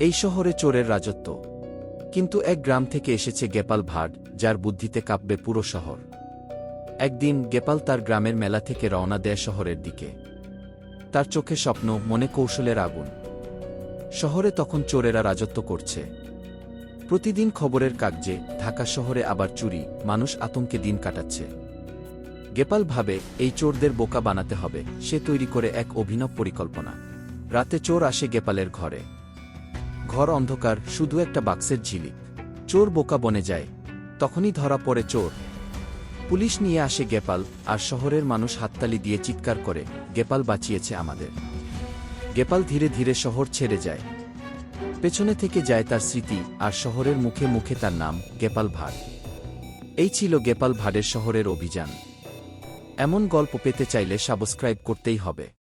এই শহরে চোরের রাজত্ব। কিন্তু এক গ্রাম থেকে এসেছে গেপাল ভাট যার বুদ্ধিতে কাঁপবে পুরো শহর। একদিন গেপাল তার গ্রামের মেলা থেকে রওনা দেয় শহরের দিকে। তার চোখে স্বপ্ন, মনে কৌশলের আগুন। শহরে তখন চোরেরা রাজত্ব করছে। প্রতিদিন খবরের কাগজে ঢাকা শহরে আবার চুরি, মানুষ আতঙ্কে দিন কাটাচ্ছে। গেপাল ভাবে, এই চোরদের বোকা বানাতে হবে, সে তৈরি করে এক অভিনব পরিকল্পনা। রাতে চোর আসে গেপালের ঘরে। ঘর অন্ধকার, শুধু একটা বাক্সের ঝিলি চোর বোকা বনে যায়। তখনই ধরা পড়ে চোর। পুলিশ নিয়ে আসে গেপাল, আর শহরের মানুষ হাততালি দিয়ে চিৎকার করে, গেপাল বাঁচিয়েছে আমাদের। গেপাল ধীরে ধীরে শহর ছেড়ে যায়। পেছনে থেকে যায় তার স্মৃতি, আর শহরের মুখে মুখে তার নাম, গেপাল ভাট এই ছিল গেপাল ভাটের শহরের অভিযান। এমন গল্প পেতে চাইলে সাবস্ক্রাইব করতেই হবে।